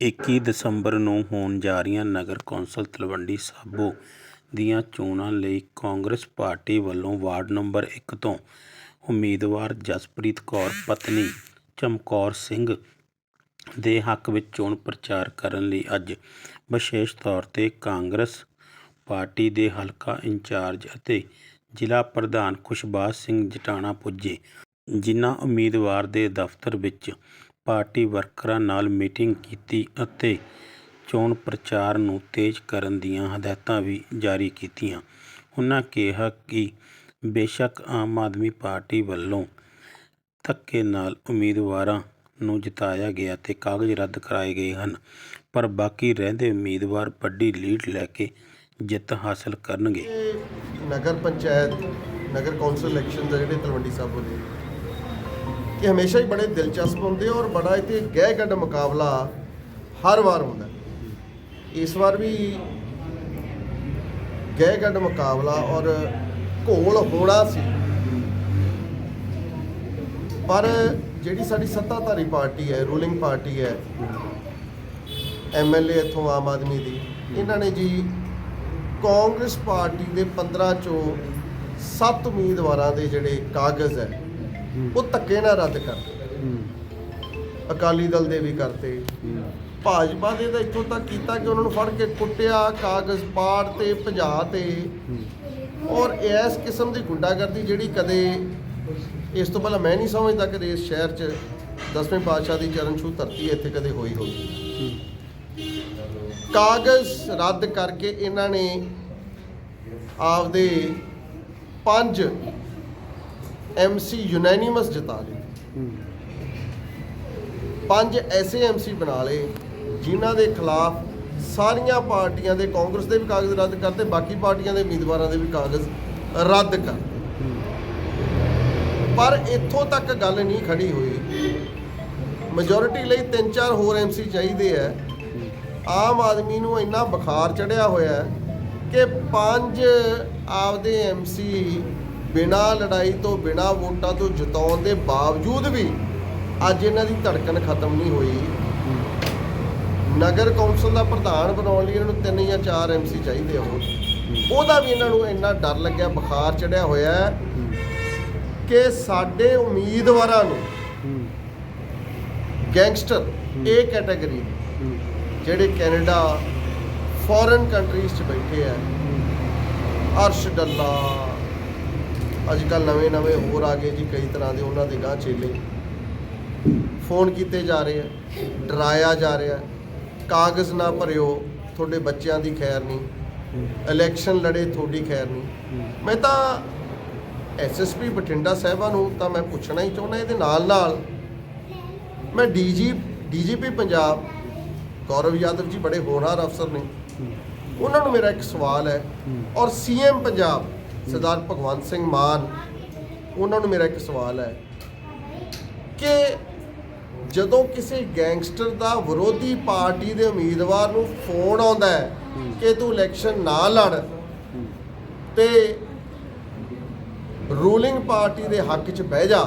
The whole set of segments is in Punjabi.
ਇੱਕੀ ਦਸੰਬਰ ਨੂੰ ਹੋਣ ਜਾ ਰਹੀਆਂ ਨਗਰ ਕੌਂਸਲ ਤਲਵੰਡੀ ਸਾਬੋ ਦੀਆਂ ਚੋਣਾਂ ਲਈ ਕਾਂਗਰਸ ਪਾਰਟੀ ਵੱਲੋਂ ਵਾਰਡ ਨੰਬਰ ਇੱਕ ਤੋਂ ਉਮੀਦਵਾਰ ਜਸਪ੍ਰੀਤ ਕੌਰ ਪਤਨੀ ਚਮਕੌਰ ਸਿੰਘ ਦੇ ਹੱਕ ਵਿੱਚ ਚੋਣ ਪ੍ਰਚਾਰ ਕਰਨ ਲਈ ਅੱਜ ਵਿਸ਼ੇਸ਼ ਤੌਰ ਤੇ ਕਾਂਗਰਸ ਪਾਰਟੀ ਦੇ ਹਲਕਾ ਇੰਚਾਰਜ ਅਤੇ ਜ਼ਿਲ੍ਹਾ ਪ੍ਰਧਾਨ ਖੁਸ਼ਬਾਜ਼ ਸਿੰਘ ਜਟਾਣਾ ਪੁੱਜੇ। ਜਿਨ੍ਹਾਂ ਉਮੀਦਵਾਰ ਦੇ ਦਫ਼ਤਰ ਵਿੱਚ ਪਾਰਟੀ ਵਰਕਰਾਂ ਨਾਲ ਮੀਟਿੰਗ ਕੀਤੀ ਅਤੇ ਚੋਣ ਪ੍ਰਚਾਰ ਨੂੰ ਤੇਜ਼ ਕਰਨ ਦੀਆਂ ਹਦਾਇਤਾਂ ਵੀ ਜਾਰੀ ਕੀਤੀਆਂ। ਉਹਨਾਂ ਕਿਹਾ ਕਿ ਬੇਸ਼ੱਕ ਆਮ ਆਦਮੀ ਪਾਰਟੀ ਵੱਲੋਂ ਧੱਕੇ ਨਾਲ ਉਮੀਦਵਾਰਾਂ ਨੂੰ ਜਿਤਾਇਆ ਗਿਆ ਤੇ ਕਾਗਜ਼ ਰੱਦ ਕਰਾਏ ਗਏ ਹਨ, ਪਰ ਬਾਕੀ ਰਹਿੰਦੇ ਉਮੀਦਵਾਰ ਵੱਡੀ ਲੀਡ ਲੈ ਕੇ ਜਿੱਤ ਹਾਸਲ ਕਰਨਗੇ। ਨਗਰ ਪੰਚਾਇਤ, ਨਗਰ ਕੌਂਸਲ ਇਲੈਕਸ਼ਨ ਦਾ ਜਿਹੜੇ ਤਲਵੰਡੀ ਸਾਬੋ ਦੇ ਕਿ ਹਮੇਸ਼ਾ ਹੀ ਬੜੇ ਦਿਲਚਸਪ ਹੁੰਦੇ ਔਰ ਬੜਾ ਇੱਥੇ ਗਹਿ ਕੱਢ ਮੁਕਾਬਲਾ ਹਰ ਵਾਰ ਹੁੰਦਾ। ਇਸ ਵਾਰ ਵੀ ਗਹਿ ਕੱਢ ਮੁਕਾਬਲਾ ਔਰ ਘੋਲ ਹੋਣਾ ਸੀ। ਪਰ ਜਿਹੜੀ ਸਾਡੀ ਸੱਤਾਧਾਰੀ ਪਾਰਟੀ ਹੈ, ਰੂਲਿੰਗ ਪਾਰਟੀ ਹੈ ਐਮਐਲਏ ਇੱਥੋਂ ਆਮ ਆਦਮੀ ਦੀ, ਇਹਨਾਂ ਨੇ ਜੀ ਕਾਂਗਰਸ ਪਾਰਟੀ ਦੇ 15 ਚੋਂ ਸੱਤ ਉਮੀਦਵਾਰਾਂ ਦੇ ਜਿਹੜੇ ਕਾਗਜ਼ ਹੈ ਉਹ ਧੱਕੇ ਨਾਲ ਰੱਦ ਕਰ ਅਕਾਲੀ ਦਲ ਦੇ ਵੀ ਕਰਤੇ ਭਾਜਪਾ ਦੇ ਤਾਂ ਇੱਥੋਂ ਤੱਕ ਕੀਤਾ ਕਿ ਉਹਨਾਂ ਨੂੰ ਫੜ ਕੇ ਕੁੱਟਿਆ, ਕਾਗਜ਼ ਪਾੜ ਤੇ, ਭਜਾ ਤੇ। ਔਰ ਇਸ ਕਿਸਮ ਦੀ ਗੁੰਡਾਗਰਦੀ ਜਿਹੜੀ ਕਦੇ ਇਸ ਤੋਂ ਪਹਿਲਾਂ ਮੈਂ ਨਹੀਂ ਸਮਝਦਾ ਕਿ ਇਸ ਸ਼ਹਿਰ 'ਚ ਦਸਵੇਂ ਪਾਤਸ਼ਾਹ ਦੀ ਚਰਨ ਛੂਹ ਧਰਤੀ ਇੱਥੇ ਕਦੇ ਹੋਈ ਹੋਵੇ। ਕਾਗਜ਼ ਰੱਦ ਕਰਕੇ ਇਹਨਾਂ ਨੇ ਆਪਦੇ ਪੰਜ ਐਮਸੀ ਯੂਨੈਨਿਮਸ ਜਿਤਾ ਲਏ। ਪੰਜ ਐਸੇ ਐਮਸੀ ਬਣਾ ਲਏ, ਜਿਨ੍ਹਾਂ ਦੇ ਖਿਲਾਫ ਸਾਰੀਆਂ ਪਾਰਟੀਆਂ ਦੇ ਕਾਂਗਰਸ ਦੇ ਵੀ ਕਾਗਜ਼ ਰੱਦ ਕਰਤੇ, ਬਾਕੀ ਪਾਰਟੀਆਂ ਦੇ ਉਮੀਦਵਾਰਾਂ ਦੇ ਵੀ ਕਾਗਜ਼ ਰੱਦ ਕਰ ਪਰ ਇੱਥੋਂ ਤੱਕ ਗੱਲ ਨਹੀਂ ਖੜੀ ਹੋਈ। ਮੈਜੋਰਿਟੀ ਲਈ ਤਿੰਨ ਚਾਰ ਹੋਰ ਐਮਸੀ ਚਾਹੀਦੇ ਆ। ਆਮ ਆਦਮੀ ਨੂੰ ਇੰਨਾ ਬੁਖਾਰ ਚੜਿਆ ਹੋਇਆ ਕਿ ਪੰਜ ਆਪਦੇ ਐਮਸੀ ਬਿਨਾਂ ਲੜਾਈ ਤੋਂ, ਬਿਨਾਂ ਵੋਟਾਂ ਤੋਂ ਜਿਤਾਉਣ ਦੇ ਬਾਵਜੂਦ ਵੀ ਅੱਜ ਇਹਨਾਂ ਦੀ ਧੜਕਣ ਖਤਮ ਨਹੀਂ ਹੋਈ। ਨਗਰ ਕੌਂਸਲ ਦਾ ਪ੍ਰਧਾਨ ਬਣਾਉਣ ਲਈ ਇਹਨਾਂ ਨੂੰ ਤਿੰਨ ਜਾਂ ਚਾਰ ਐਮਸੀ ਚਾਹੀਦੇ ਆ ਉਹਦਾ ਵੀ ਇਹਨਾਂ ਨੂੰ ਇੰਨਾ ਡਰ ਲੱਗਿਆ, ਬੁਖਾਰ ਚੜਿਆ ਹੋਇਆ ਕਿ ਸਾਡੇ ਉਮੀਦਵਾਰਾਂ ਨੂੰ ਗੈਂਗਸਟਰ ਇਹ ਕੈਟਾਗਰੀ ਜਿਹੜੇ ਕੈਨੇਡਾ ਫੋਰਨ ਕੰਟਰੀਜ਼ 'ਚ ਬੈਠੇ ਆ, ਅਰਸ਼ ਡੱਲਾ ਅੱਜ ਕੱਲ ਨਵੇਂ ਨਵੇਂ ਹੋਰ ਆ ਗਏ ਜੀ, ਕਈ ਤਰ੍ਹਾਂ ਦੇ ਉਹਨਾਂ ਦੇ ਗਾਂ ਚੇਲੇ। ਫੋਨ ਕੀਤੇ ਜਾ ਰਹੇ ਆ, ਡਰਾਇਆ ਜਾ ਰਿਹਾ ਕਾਗਜ਼ ਨਾ ਭਰਿਓ, ਤੁਹਾਡੇ ਬੱਚਿਆਂ ਦੀ ਖੈਰ ਨਹੀਂ। ਇਲੈਕਸ਼ਨ ਲੜੇ, ਤੁਹਾਡੀ ਖੈਰ ਨਹੀਂ। ਮੈਂ ਤਾਂ ਐਸਐਸਪੀ ਬਠਿੰਡਾ ਸਾਹਿਬਾਂ ਨੂੰ ਤਾਂ ਮੈਂ ਪੁੱਛਣਾ ਹੀ ਚਾਹੁੰਦਾ, ਇਹਦੇ ਨਾਲ ਨਾਲ ਮੈਂ ਡੀਜੀ ਡੀਜੀਪੀ ਪੰਜਾਬ, ਗੌਰਵ ਯਾਦਵ ਜੀ ਬੜੇ ਹੋਣਹਾਰ ਅਫਸਰ ਨੇ। ਉਹਨਾਂ ਨੂੰ ਮੇਰਾ ਇੱਕ ਸਵਾਲ ਹੈ, ਔਰ ਸੀਐਮ ਪੰਜਾਬ ਸਰਦਾਰ ਭਗਵੰਤ ਸਿੰਘ ਮਾਨ, ਉਹਨਾਂ ਨੂੰ ਮੇਰਾ ਇੱਕ ਸਵਾਲ ਹੈ ਕਿ ਜਦੋਂ ਕਿਸੇ ਗੈਂਗਸਟਰ ਦਾ ਵਿਰੋਧੀ ਪਾਰਟੀ ਦੇ ਉਮੀਦਵਾਰ ਨੂੰ ਫੋਨ ਆਉਂਦਾ ਹੈ ਕਿ ਤੂੰ ਇਲੈਕਸ਼ਨ ਨਾ ਲੜ ਤੇ ਰੂਲਿੰਗ ਪਾਰਟੀ ਦੇ ਹੱਕ 'ਚ ਬਹਿ ਜਾ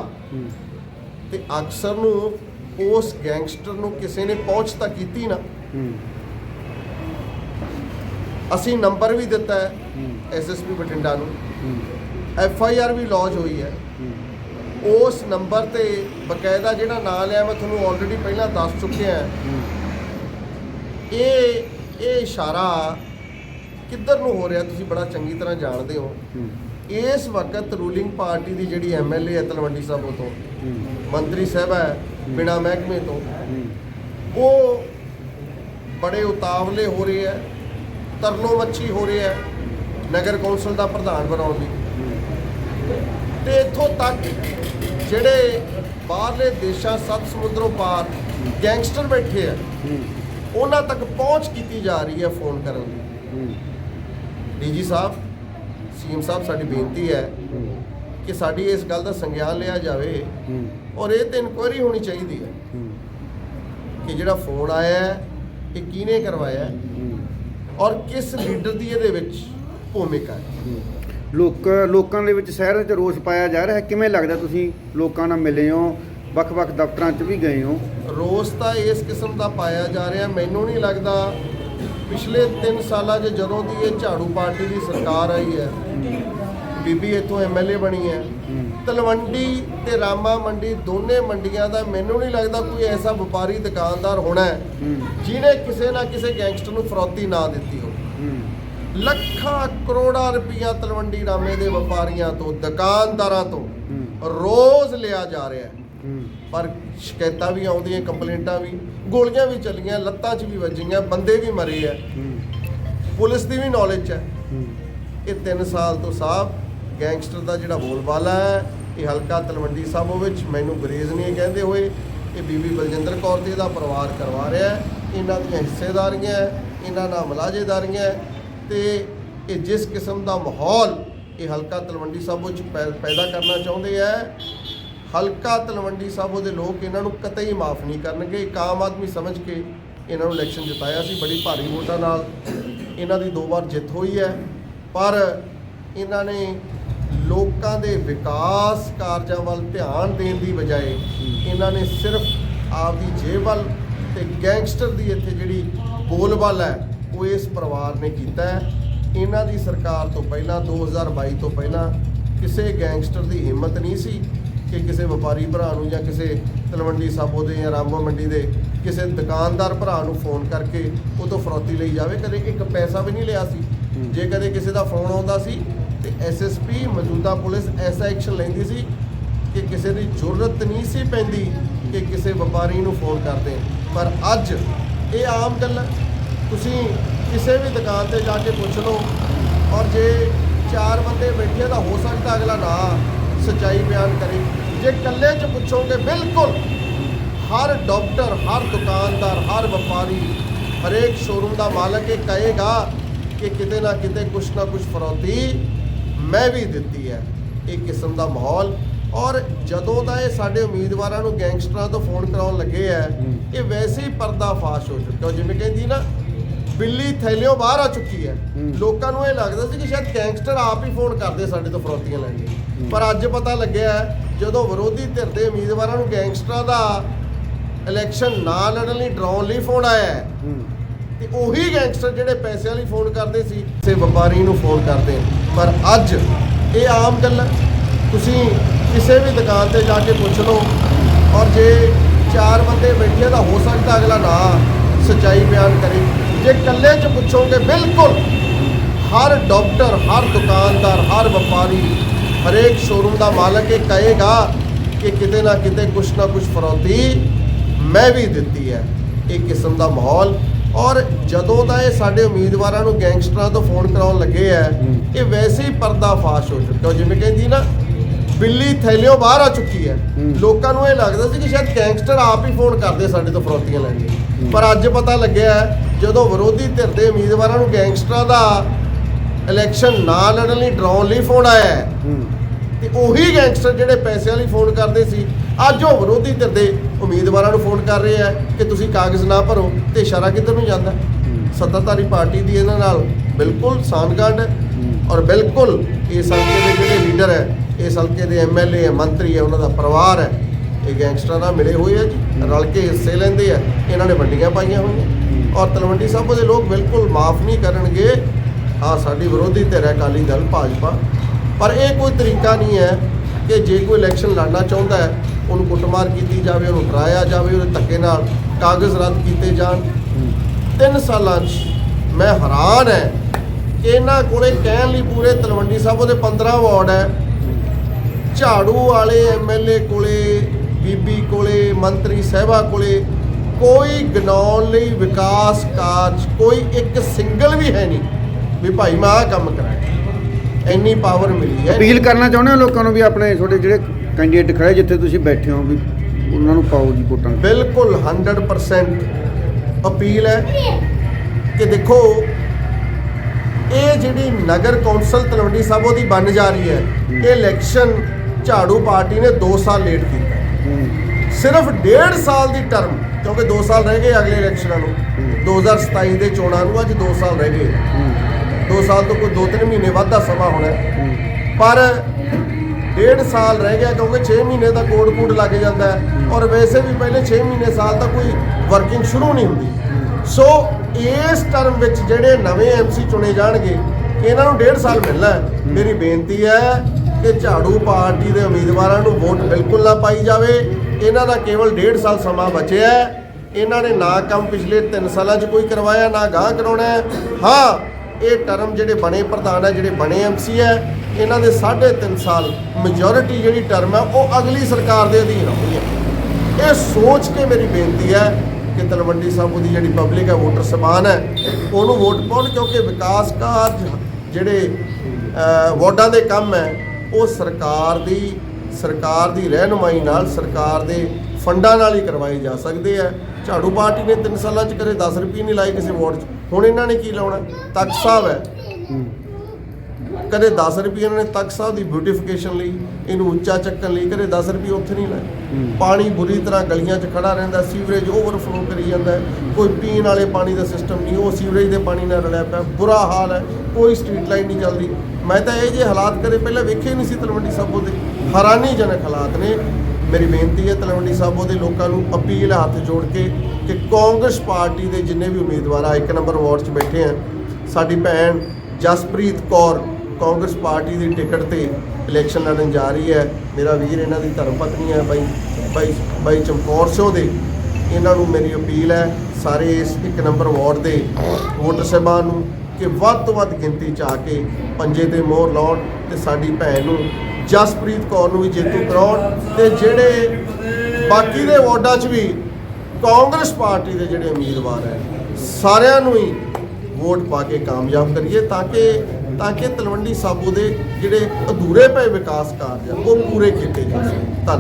ਤੇ ਅਕਸਰ ਨੂੰ ਉਸ ਗੈਂਗਸਟਰ ਨੂੰ ਕਿਸੇ ਨੇ ਪਹੁੰਚ ਤਾਂ ਕੀਤੀ ਨਾ। ਅਸੀਂ ਨੰਬਰ ਵੀ ਦਿੱਤਾ ਹੈ ਐਸਐਸਪੀ ਬਠਿੰਡਾ ਨੂੰ। ਐਫ ਆਈ ਆਰ ਵੀ ਲੌਂਚ ਹੋਈ ਹੈ। ਉਸ ਨੰਬਰ ਤੇ ਬਕਾਇਦਾ ਜਿਹੜਾ ਨਾਂ ਲਿਆ ਮੈਂ ਤੁਹਾਨੂੰ ਆਲਰੇਡੀ ਪਹਿਲਾਂ ਦੱਸ ਚੁੱਕਿਆ ਇਹ ਇਹ ਇਸ਼ਾਰਾ ਕਿੱਧਰ ਨੂੰ ਹੋ ਰਿਹਾ ਤੁਸੀਂ ਬੜਾ ਚੰਗੀ ਤਰ੍ਹਾਂ ਜਾਣਦੇ ਹੋ। ਇਸ ਵਕਤ ਰੂਲਿੰਗ ਪਾਰਟੀ ਦੀ ਜਿਹੜੀ ਐਮਐਲਏ ਹੈ ਤਲਵੰਡੀ ਸਾਬੋ ਤੋਂ ਮੰਤਰੀ ਸਾਹਿਬ ਹੈ ਬਿਨਾ ਮਹਿਕਮੇ ਤੋਂ ਉਹ ਬੜੇ ਉਤਾਵਲੇ ਹੋ ਰਹੇ ਹੈ। ਤਰਲੋ ਮੱਛੀ ਹੋ ਰਹੇ ਹੈ ਨਗਰ ਕੌਂਸਲ ਦਾ ਪ੍ਰਧਾਨ ਬਣਾਉਣ ਲਈ। ਤੇ ਇੱਥੋਂ ਤੱਕ ਜਿਹੜੇ ਬਾਹਰਲੇ ਦੇਸ਼ਾਂ ਸੱਤ ਸਮੁੰਦਰੋਂ ਪਾਰ ਗੈਂਗਸਟਰ ਬੈਠੇ ਆ, ਉਹਨਾਂ ਤੱਕ ਪਹੁੰਚ ਕੀਤੀ ਜਾ ਰਹੀ ਹੈ ਫੋਨ ਕਰਨ ਦੀ। ਡੀਜੀ ਸਾਹਿਬ, ਸੀਐਮ ਸਾਹਿਬ, ਸਾਡੀ ਬੇਨਤੀ ਹੈ ਕਿ ਸਾਡੀ ਇਸ ਗੱਲ ਦਾ ਸੰਗਿਆਨ ਲਿਆ ਜਾਵੇ ਔਰ ਇਹ ਤੇ ਇਨਕੁਆਇਰੀ ਹੋਣੀ ਚਾਹੀਦੀ ਹੈ ਕਿ ਜਿਹੜਾ ਫੋਨ ਆਇਆ ਹੈ, ਇਹ ਕਿਹਨੇ ਕਰਵਾਇਆ ਹੈ? ਔਰ ਕਿਸ ਲੀਡਰ ਦੀ ਇਹਦੇ ਵਿੱਚ ਭੂਮਿਕਾ ਹੈ? ਲੋਕ ਲੋਕਾਂ ਦੇ ਵਿੱਚ ਸ਼ਹਿਰ ਵਿੱਚ ਰੋਸ ਪਾਇਆ ਜਾ ਰਿਹਾ ਹੈ। ਕਿਵੇਂ ਲੱਗਦਾ ਤੁਸੀਂ ਲੋਕਾਂ ਨਾਲ ਮਿਲੇ ਹੋ? ਵੱਖ-ਵੱਖ ਦਫ਼ਤਰਾਂ 'ਚ ਵੀ ਗਏ ਹੋ? ਰੋਸ ਤਾਂ ਇਸ ਕਿਸਮ ਦਾ ਪਾਇਆ ਜਾ ਰਿਹਾ। ਮੈਨੂੰ ਨਹੀਂ ਲੱਗਦਾ ਪਿਛਲੇ 3 ਸਾਲਾਂ 'ਚ ਜਦੋਂ ਦੀ ਇਹ ਝਾੜੂ ਪਾਰਟੀ ਦੀ ਸਰਕਾਰ ਆਈ ਹੈ ਬੀਬੀ ਇੱਥੋਂ ਐਮਐਲਏ ਬਣੀ ਹੈ। ਤਲਵੰਡੀ ਤੇ ਰਾਮਾ ਮੰਡੀ ਦੋਨੇ ਮੰਡੀਆਂ ਦਾ ਮੈਨੂੰ ਨਹੀਂ ਲੱਗਦਾ ਕੋਈ ਐਸਾ ਵਪਾਰੀ ਦੁਕਾਨਦਾਰ ਹੋਣਾ ਹੈ ਜਿਹਨੇ ਕਿਸੇ ਨਾ ਕਿਸੇ ਗੈਂਗਸਟਰ ਨੂੰ ਫਰੌਤੀ ਨਾ ਦਿੱਤੀ ਹੋਵੇ। ਲੱਖਾਂ ਕਰੋੜਾਂ ਰੁਪਈਆ ਤਲਵੰਡੀ ਰਾਮੇ ਦੇ ਵਪਾਰੀਆਂ ਤੋਂ ਦੁਕਾਨਦਾਰਾਂ ਤੋਂ ਰੋਜ਼ ਲਿਆ ਜਾ ਰਿਹਾ ਹੈ। ਪਰ ਸ਼ਿਕਾਇਤਾਂ ਵੀ ਆਉਂਦੀਆਂ ਕੰਪਲੇਂਟਾਂ ਵੀ ਗੋਲੀਆਂ ਵੀ ਚੱਲੀਆਂ ਲੱਤਾਂ 'ਚ ਵੀ ਵੱਜੀਆਂ ਬੰਦੇ ਵੀ ਮਰੇ ਆ ਪੁਲਿਸ ਦੀ ਵੀ ਨੌਲੇਜ ਹੈ। ਇਹ 3 ਸਾਲ ਤੋਂ ਸਾਹਿਬ ਗੈਂਗਸਟਰ ਦਾ ਜਿਹੜਾ ਬੋਲਬਾਲਾ ਹੈ, ਇਹ ਹਲਕਾ ਤਲਵੰਡੀ ਸਾਬੋ ਵਿੱਚ ਮੈਨੂੰ ਗਰੇਜ਼ ਨਹੀਂ ਕਹਿੰਦੇ ਹੋਏ, ਇਹ ਬੀਬੀ ਬਲਜਿੰਦਰ ਕੌਰ ਤੇ ਇਹਦਾ ਪਰਿਵਾਰ ਕਰਵਾ ਰਿਹਾ ਹੈ। ਇਹਨਾਂ ਦੀਆਂ ਹਿੱਸੇਦਾਰੀਆਂ ਇਹਨਾਂ ਨਾਲ ਮਲਾਜੇਦਾਰੀਆਂ ਹੈ ਤੇ ਇਹ ਜਿਸ ਕਿਸਮ ਦਾ ਮਾਹੌਲ ਇਹ ਹਲਕਾ ਤਲਵੰਡੀ ਸਾਬੋ ਚ ਪੈ- ਪੈਦਾ ਕਰਨਾ ਚਾਹੁੰਦੇ ਆ ਹਲਕਾ ਤਲਵੰਡੀ ਸਾਬੋ ਦੇ ਲੋਕ ਇਹਨਾਂ ਨੂੰ ਕਤਈ ਮਾਫ ਨਹੀਂ ਕਰਨਗੇ। ਇੱਕ ਆਮ ਆਦਮੀ ਸਮਝ ਕੇ ਇਹਨਾਂ ਨੂੰ ਇਲੈਕਸ਼ਨ ਜਿਤਾਇਆ ਸੀ, ਬੜੀ ਭਾਰੀ ਵੋਟਾਂ ਨਾਲ। ਇਹਨਾਂ ਦੀ ਦੋ ਵਾਰ ਜਿੱਤ ਹੋਈ ਹੈ, ਪਰ ਇਹਨਾਂ ਨੇ ਲੋਕਾਂ ਦੇ ਵਿਕਾਸ ਕਾਰਜਾਂ ਵੱਲ ਧਿਆਨ ਦੇਣ ਦੀ ਬਜਾਏ ਇਹਨਾਂ ਨੇ ਸਿਰਫ ਆਪਦੀ ਜੇਬ ਵੱਲ ਤੇ ਗੈਂਗਸਟਰ ਦੀ ਇੱਥੇ ਜਿਹੜੀ ਬੋਲਬਾਲ ਹੈ ਉਹ ਇਸ ਪਰਿਵਾਰ ਨੇ ਕੀਤਾ ਹੈ। ਇਹਨਾਂ ਦੀ ਸਰਕਾਰ ਤੋਂ ਪਹਿਲਾਂ 2022 ਤੋਂ ਪਹਿਲਾਂ ਕਿਸੇ ਗੈਂਗਸਟਰ ਦੀ ਹਿੰਮਤ ਨਹੀਂ ਸੀ ਕਿ ਕਿਸੇ ਵਪਾਰੀ ਭਰਾ ਨੂੰ ਜਾਂ ਕਿਸੇ ਤਲਵੰਡੀ ਸਾਬੋ ਦੇ ਜਾਂ ਰਾਮੋ ਮੰਡੀ ਦੇ ਕਿਸੇ ਦੁਕਾਨਦਾਰ ਭਰਾ ਨੂੰ ਫੋਨ ਕਰਕੇ ਉਹ ਤੋਂ ਫਰੌਤੀ ਲਈ ਜਾਵੇ। ਕਦੇ ਇੱਕ ਪੈਸਾ ਵੀ ਨਹੀਂ ਲਿਆ ਸੀ। ਜੇ ਕਦੇ ਕਿਸੇ ਦਾ ਫੋਨ ਆਉਂਦਾ ਸੀ ਤੇ ਐਸਐਸਪੀ ਮੌਜੂਦਾ ਪੁਲਿਸ ਐਸਾ ਐਕਸ਼ਨ ਲੈਂਦੀ ਸੀ ਕਿ ਕਿਸੇ ਦੀ ਜ਼ਰੂਰਤ ਨਹੀਂ ਸੀ ਪੈਂਦੀ ਕਿ ਕਿਸੇ ਵਪਾਰੀ ਨੂੰ ਫੋਨ ਕਰਦੇ ਪਰ ਅੱਜ ਇਹ ਆਮ ਗੱਲ ਹੈ। ਤੁਸੀਂ ਕਿਸੇ ਵੀ ਦੁਕਾਨ ਤੇ ਜਾ ਕੇ ਪੁੱਛ ਲਓ ਔਰ ਜੇ ਚਾਰ ਬੰਦੇ ਬੈਠੇ ਤਾਂ ਹੋ ਸਕਦਾ ਅਗਲਾ ਨਾ ਸੱਚਾਈ ਬਿਆਨ ਕਰੇ ਜੇ ਇਕੱਲੇ ਚ ਪੁੱਛੋਗੇ, ਬਿਲਕੁਲ ਹਰ ਡਾਕਟਰ, ਹਰ ਦੁਕਾਨਦਾਰ, ਹਰ ਵਪਾਰੀ, ਹਰੇਕ ਸ਼ੋਰੂਮ ਦਾ ਮਾਲਕ ਇਹ ਕਹੇਗਾ ਕਿ ਕਿਤੇ ਨਾ ਕਿਤੇ ਕੁਛ ਨਾ ਕੁਛ ਫਰੌਤੀ ਮੈਂ ਵੀ ਦਿੱਤੀ ਹੈ। ਇਹ ਕਿਸਮ ਦਾ ਮਾਹੌਲ। ਔਰ ਜਦੋਂ ਦਾ ਇਹ ਸਾਡੇ ਉਮੀਦਵਾਰਾਂ ਨੂੰ ਗੈਂਗਸਟਰਾਂ ਤੋਂ ਫੋਨ ਕਰਾਉਣ ਲੱਗੇ ਆ ਇਹ ਵੈਸੇ ਹੀ ਪਰਦਾਫਾਸ਼ ਹੋ ਚੁੱਕਾ ਜਿਵੇਂ ਕਹਿੰਦੀ ਨਾ ਬਿੱਲੀ ਥੈਲਿਓ ਬਾਹਰ ਆ ਚੁੱਕੀ ਹੈ। ਲੋਕਾਂ ਨੂੰ ਇਹ ਲੱਗਦਾ ਸੀ ਕਿ ਸ਼ਾਇਦ ਗੈਂਗਸਟਰ ਆਪ ਹੀ ਫੋਨ ਕਰਦੇ ਸਾਡੇ ਤੋਂ ਫਰੌਤੀਆਂ ਲੈਣ ਲਈ। ਪਰ ਅੱਜ ਪਤਾ ਲੱਗਿਆ ਜਦੋਂ ਵਿਰੋਧੀ ਧਿਰ ਦੇ ਉਮੀਦਵਾਰਾਂ ਨੂੰ ਗੈਂਗਸਟਰਾਂ ਦਾ ਇਲੈਕਸ਼ਨ ਨਾ ਲੜਨ ਲਈ ਡਰਾਉਣ ਲਈ ਫੋਨ ਆਇਆ ਹੈ। ਤੇ ਉਹੀ ਗੈਂਗਸਟਰ ਜਿਹੜੇ ਪੈਸਿਆਂ ਵਾਲੀ ਫੋਨ ਕਰਦੇ ਸੀ, ਤੇ ਵਪਾਰੀ ਨੂੰ ਫੋਨ ਕਰਦੇ ਪਰ ਅੱਜ ਇਹ ਆਮ ਗੱਲ ਹੈ। ਤੁਸੀਂ ਕਿਸੇ ਵੀ ਦੁਕਾਨ ਤੇ ਜਾ ਕੇ ਪੁੱਛ ਲਓ ਔਰ ਜੇ ਚਾਰ ਬੰਦੇ ਬੈਠੇ ਤਾਂ ਹੋ ਸਕਦਾ ਅਗਲਾ ਨਾ ਸੱਚਾਈ ਬਿਆਨ ਕਰੇ। ਜੇ ਇਕੱਲੇ ਚ ਪੁੱਛੋਗੇ, ਬਿਲਕੁਲ ਹਰ ਡਾਕਟਰ, ਹਰ ਦੁਕਾਨਦਾਰ, ਹਰ ਵਪਾਰੀ, ਹਰੇਕ ਸ਼ੋਰੂਮ ਦਾ ਮਾਲਕ ਇਹ ਕਹੇਗਾ ਕਿ ਕਿਤੇ ਨਾ ਕਿਤੇ ਕੁਛ ਨਾ ਕੁਛ ਫਰੌਤੀ ਮੈਂ ਵੀ ਦਿੱਤੀ ਹੈ। ਇਹ ਕਿਸਮ ਦਾ ਮਾਹੌਲ ਔਰ ਜਦੋਂ ਦਾ ਇਹ ਸਾਡੇ ਉਮੀਦਵਾਰਾਂ ਨੂੰ ਗੈਂਗਸਟਰਾਂ ਤੋਂ ਫੋਨ ਕਰਾਉਣ ਲੱਗੇ ਆ ਇਹ ਵੈਸੇ ਹੀ ਪਰਦਾਫਾਸ਼ ਹੋ ਚੁੱਕਾ ਜਿਵੇਂ ਕਹਿੰਦੀ ਨਾ ਬਿੱਲੀ ਥੈਲਿਓ ਬਾਹਰ ਆ ਚੁੱਕੀ ਹੈ। ਲੋਕਾਂ ਨੂੰ ਇਹ ਲੱਗਦਾ ਸੀ ਕਿ ਸ਼ਾਇਦ ਗੈਂਗਸਟਰ ਆਪ ਹੀ ਫੋਨ ਕਰਦੇ ਸਾਡੇ ਤੋਂ ਫਰੌਤੀਆਂ ਲੈਣ ਲਈ। ਪਰ ਅੱਜ ਪਤਾ ਲੱਗਿਆ ਜਦੋਂ ਵਿਰੋਧੀ ਧਿਰ ਦੇ ਉਮੀਦਵਾਰਾਂ ਨੂੰ ਗੈਂਗਸਟਰਾਂ ਦਾ ਇਲੈਕਸ਼ਨ ਨਾ ਲੜਨ ਲਈ ਡਰਾਉਣ ਲਈ ਫੋਨ ਆਇਆ ਤੇ ਉਹੀ ਗੈਂਗਸਟਰ ਜਿਹੜੇ ਪੈਸਿਆਂ ਲਈ ਫੋਨ ਕਰਦੇ ਸੀ ਅੱਜ ਉਹ ਵਿਰੋਧੀ ਧਿਰ ਦੇ ਉਮੀਦਵਾਰਾਂ ਨੂੰ ਫੋਨ ਕਰ ਰਹੇ ਆ ਕਿ ਤੁਸੀਂ ਕਾਗਜ਼ ਨਾ ਭਰੋ ਤੇ ਇਸ਼ਾਰਾ ਕਿੱਧਰ ਨੂੰ ਜਾਂਦਾ? ਸੱਤਾਧਾਰੀ ਪਾਰਟੀ ਦੀ ਇਹਨਾਂ ਨਾਲ ਬਿਲਕੁਲ ਸਾਨਗੰਢ ਹੈ ਔਰ ਬਿਲਕੁਲ ਇਸ ਹਲਕੇ ਦੇ ਜਿਹੜੇ ਲੀਡਰ ਹੈ, ਇਸ ਹਲਕੇ ਦੇ ਐਮਐਲਏ ਹੈ, ਮੰਤਰੀ ਹੈ, ਉਹਨਾਂ ਦਾ ਪਰਿਵਾਰ ਹੈ, ਇਹ ਗੈਂਗਸਟਰਾਂ ਨਾਲ ਮਿਲੇ ਹੋਏ ਆ ਜੀ, ਰਲ ਕੇ ਹਿੱਸੇ ਲੈਂਦੇ ਆ, ਇਹਨਾਂ ਨੇ ਵੰਡੀਆਂ ਪਾਈਆਂ ਹੋਈਆਂ। ਔਰ ਤਲਵੰਡੀ ਸਾਬੋ ਦੇ ਲੋਕ ਬਿਲਕੁਲ ਮਾਫ ਨਹੀਂ ਕਰਨਗੇ ਆ ਸਾਡੀ ਵਿਰੋਧੀ ਧਿਰ ਹੈ, ਅਕਾਲੀ ਦਲ, ਭਾਜਪਾ। ਪਰ ਇਹ ਕੋਈ ਤਰੀਕਾ ਨਹੀਂ ਹੈ ਕਿ ਜੇ ਕੋਈ ਇਲੈਕਸ਼ਨ ਲੜਨਾ ਚਾਹੁੰਦਾ ਹੈ ਉਹਨੂੰ ਕੁੱਟਮਾਰ ਕੀਤੀ ਜਾਵੇ, ਉਹਨੂੰ ਡਰਾਇਆ ਜਾਵੇ, ਉਹਦੇ ਧੱਕੇ ਨਾਲ ਕਾਗਜ਼ ਰੱਦ ਕੀਤੇ ਜਾਣ। ਤਿੰਨ ਸਾਲਾਂ 'ਚ ਮੈਂ ਹੈਰਾਨ ਹੈ ਕਿ ਇਹਨਾਂ ਕੋਲੇ ਕਹਿਣ ਲਈ ਪੂਰੇ ਤਲਵੰਡੀ ਸਾਹਿਬ, ਉਹਦੇ 15 ਵਾਰਡ ਹੈ ਝਾੜੂ ਵਾਲੇ ਐਮਐਲਏ ਕੋਲੇ, ਬੀਬੀ ਕੋਲੇ, ਮੰਤਰੀ ਸਹਿਬਾ ਕੋਲੇ ਕੋਈ ਗਨਾਉਣ ਲਈ ਵਿਕਾਸ ਕਾਰਜ ਕੋਈ ਇੱਕ ਸਿੰਗਲ ਵੀ ਹੈ ਨਹੀਂ ਵੀ ਭਾਈ ਮੈਂ ਆਹ ਕੰਮ ਕਰਾਂ। ਇੰਨੀ ਪਾਵਰ ਮਿਲੀ ਹੈ ਅਪੀਲ ਕਰਨਾ ਚਾਹੁੰਦੇ ਹੋ ਲੋਕਾਂ ਨੂੰ ਵੀ ਆਪਣੇ ਤੁਹਾਡੇ ਜਿਹੜੇ ਕੈਂਡੀਡੇਟ ਖੜੇ ਜਿੱਥੇ ਤੁਸੀਂ ਬੈਠੇ ਹੋ ਵੀ ਉਹਨਾਂ ਨੂੰ ਪਾਓ ਜੀ ਵੋਟਾਂ। ਬਿਲਕੁਲ 100% ਅਪੀਲ ਹੈ ਕਿ ਦੇਖੋ ਇਹ ਜਿਹੜੀ ਨਗਰ ਕੌਂਸਲ ਤਲਵੰਡੀ ਸਾਬੋ ਦੀ ਬਣ ਜਾ ਰਹੀ ਹੈ। ਇਹ ਇਲੈਕਸ਼ਨ ਝਾੜੂ ਪਾਰਟੀ ਨੇ 2 ਸਾਲ ਲੇਟ ਕੀਤਾ। ਸਿਰਫ ਡੇਢ ਸਾਲ ਦੀ ਟਰਮ ਕਿਉਂਕਿ 2 ਸਾਲ ਰਹਿ ਗਏ ਅਗਲੇ ਇਲੈਕਸ਼ਨਾਂ ਨੂੰ। 2027 ਦੇ ਚੋਣਾਂ ਨੂੰ ਅੱਜ 2 ਸਾਲ ਰਹਿ ਗਏ। 2 ਸਾਲ ਤੋਂ ਕੋਈ 2-3 ਮਹੀਨੇ ਵੱਧ ਦਾ ਸਮਾਂ ਹੋਣਾ। ਪਰ ਡੇਢ ਸਾਲ ਰਹਿ ਗਿਆ ਕਿਉਂਕਿ 6 ਮਹੀਨੇ ਦਾ ਕੋਡ ਕੂਡ ਲੱਗ ਜਾਂਦਾ ਹੈ। ਔਰ ਵੈਸੇ ਵੀ ਪਹਿਲੇ 6 ਮਹੀਨੇ ਸਾਲ ਤਾਂ ਕੋਈ ਵਰਕਿੰਗ ਸ਼ੁਰੂ ਨਹੀਂ ਹੁੰਦੀ। ਸੋ ਇਸ ਟਰਮ ਵਿੱਚ ਜਿਹੜੇ ਨਵੇਂ ਐਮਸੀ ਚੁਣੇ ਜਾਣਗੇ, ਇਹਨਾਂ ਨੂੰ ਡੇਢ ਸਾਲ ਮਿਲਣਾ ਹੈ। ਮੇਰੀ ਬੇਨਤੀ ਹੈ ਕਿ ਝਾੜੂ ਪਾਰਟੀ ਦੇ ਉਮੀਦਵਾਰਾਂ ਨੂੰ ਵੋਟ ਬਿਲਕੁਲ ਨਾ ਪਾਈ ਜਾਵੇ। ਇਹਨਾਂ ਦਾ ਕੇਵਲ ਡੇਢ ਸਾਲ ਸਮਾਂ ਬਚਿਆ ਹੈ। ਇਹਨਾਂ ਨੇ ਨਾ ਕੰਮ ਪਿਛਲੇ 3 ਸਾਲਾਂ 'ਚ ਕੋਈ ਕਰਵਾਇਆ, ਨਾ ਗਾਂ ਕਰਾਉਣਾ ਹਾਂ ਇਹ ਟਰਮ ਜਿਹੜੇ ਬਣੇ ਪ੍ਰਧਾਨ ਹੈ ਜਿਹੜੇ ਬਣੇ ਐਮਸੀ ਹੈ ਇਹਨਾਂ ਦੇ 3.5 ਸਾਲ ਮੈਜੋਰਿਟੀ ਜਿਹੜੀ ਟਰਮ ਹੈ ਉਹ ਅਗਲੀ ਸਰਕਾਰ ਦੇ ਅਧੀਨ ਆਉਣੀ ਹੈ। ਇਹ ਸੋਚ ਕੇ ਮੇਰੀ ਬੇਨਤੀ ਹੈ ਕਿ ਤਲਵੰਡੀ ਸਾਬੋ ਦੀ ਜਿਹੜੀ ਪਬਲਿਕ ਹੈ ਵੋਟਰ ਸਮਾਨ ਹੈ ਉਹਨੂੰ ਵੋਟ ਪਾਉਣ ਕਿਉਂਕਿ ਵਿਕਾਸ ਕਾਰਜ ਜਿਹੜੇ ਅਹ, ਵਾਰਡਾਂ ਦੇ ਕੰਮ ਹੈ ਉਹ ਸਰਕਾਰ ਦੀ ਸਰਕਾਰ ਦੀ ਰਹਿਨੁਮਾਈ ਨਾਲ ਸਰਕਾਰ ਦੇ ਫੰਡਾਂ ਨਾਲ ਹੀ ਕਰਵਾਏ ਜਾ ਸਕਦੇ ਆ ਝਾੜੂ ਪਾਰਟੀ ਨੇ 3 ਸਾਲਾਂ 'ਚ ਕਦੇ 10 ਰੁਪਏ ਨਹੀਂ ਲਾਏ ਕਿਸੇ ਵਾਰਡ 'ਚ। ਹੁਣ ਇਹਨਾਂ ਨੇ ਕੀ ਲਾਉਣਾ? ਤਖਤ ਸਾਹਿਬ ਹੈ। ਕਦੇ 10 ਰੁਪਏ ਇਹਨਾਂ ਨੇ ਤਖਤ ਸਾਹਿਬ ਦੀ ਬਿਊਟੀਫਿਕੇਸ਼ਨ ਲਈ ਇਹਨੂੰ ਉੱਚਾ ਚੱਕਣ ਲਈ ਕਦੇ 10 ਰੁਪਏ ਉੱਥੇ ਨਹੀਂ ਲਾਏ। ਪਾਣੀ ਬੁਰੀ ਤਰ੍ਹਾਂ ਗਲੀਆਂ 'ਚ ਖੜਾ ਰਹਿੰਦਾ ਸੀਵਰੇਜ ਓਵਰਫਲੋ ਕਰੀ ਜਾਂਦਾ। ਕੋਈ ਪੀਣ ਵਾਲੇ ਪਾਣੀ ਦਾ ਸਿਸਟਮ ਨਹੀਂ ਉਹ ਸੀਵਰੇਜ ਦੇ ਪਾਣੀ ਨਾਲ ਰਲਿਆ ਪਿਆ। ਬੁਰਾ ਹਾਲ ਹੈ ਕੋਈ ਸਟਰੀਟ ਲਾਈਟ ਨਹੀਂ ਚੱਲਦੀ। ਮੈਂ ਤਾਂ ਇਹ ਜੇ ਹਾਲਾਤ ਕਦੇ ਪਹਿਲਾਂ ਵੇਖੇ ਨਹੀਂ ਸੀ ਤਲਵੰਡੀ ਸਾਬੋ ਦੇ ਹੈਰਾਨੀਜਨਕ ਹਾਲਾਤ ਨੇ। ਮੇਰੀ ਬੇਨਤੀ ਹੈ ਤਲਵੰਡੀ ਸਾਬੋ ਦੇ ਲੋਕਾਂ ਨੂੰ ਅਪੀਲ ਹੱਥ ਜੋੜ ਕੇ ਕਿ ਕਾਂਗਰਸ ਪਾਰਟੀ ਦੇ ਜਿੰਨੇ ਵੀ ਉਮੀਦਵਾਰ ਆ, ਇੱਕ ਨੰਬਰ ਵਾਰਡ 'ਚ ਬੈਠੇ ਆ, ਸਾਡੀ ਭੈਣ ਜਸਪ੍ਰੀਤ ਕੌਰ ਕਾਂਗਰਸ ਪਾਰਟੀ ਦੀ ਟਿਕਟ ਤੇ ਇਲੈਕਸ਼ਨ ਲੜਨ ਜਾ ਰਹੀ ਹੈ। ਮੇਰਾ ਵੀਰ ਇਹਨਾਂ ਦੀ ਧਰਮ ਪਤਨੀ ਹੈ, ਬਾਈ ਬਾਈ ਬਾਈ ਚਮਕੌਰ ਸਿੰਘ ਦੇ। ਇਹਨਾਂ ਨੂੰ ਮੇਰੀ ਅਪੀਲ ਹੈ, ਸਾਰੇ ਇਸ ਇੱਕ ਨੰਬਰ ਵਾਰਡ ਦੇ ਵੋਟਰ ਸਾਹਿਬਾਨ ਨੂੰ ਕਿ ਵੱਧ ਤੋਂ ਵੱਧ ਗਿਣਤੀ ਚ ਆ ਕੇ ਪੰਜੇ ਤੇ ਮੋਹਰ ਲਾਉਣ ਤੇ ਸਾਡੀ ਭੈਣ ਨੂੰ ਜਸਪ੍ਰੀਤ ਕੌਰ ਨੂੰ ਵੀ ਜੇਤੂ ਕਰਾਉਣ ਤੇ ਜਿਹੜੇ ਬਾਕੀ ਦੇ ਵਾਰਡਾਂ 'ਚ ਵੀ ਕਾਂਗਰਸ ਪਾਰਟੀ ਦੇ ਜਿਹੜੇ ਉਮੀਦਵਾਰ ਹੈ, ਸਾਰਿਆਂ ਨੂੰ ਹੀ ਵੋਟ ਪਾ ਕੇ ਕਾਮਯਾਬ ਕਰੀਏ ਤਾਂ ਕਿ ਤਾਂ ਕਿ ਤਲਵੰਡੀ ਸਾਬੋ ਦੇ ਜਿਹੜੇ ਅਧੂਰੇ ਪਏ ਵਿਕਾਸ ਕਾਰਜ ਆ, ਉਹ ਪੂਰੇ ਕੀਤੇ ਜਾ ਸਕਣ। ਧੰਨਵਾਦ।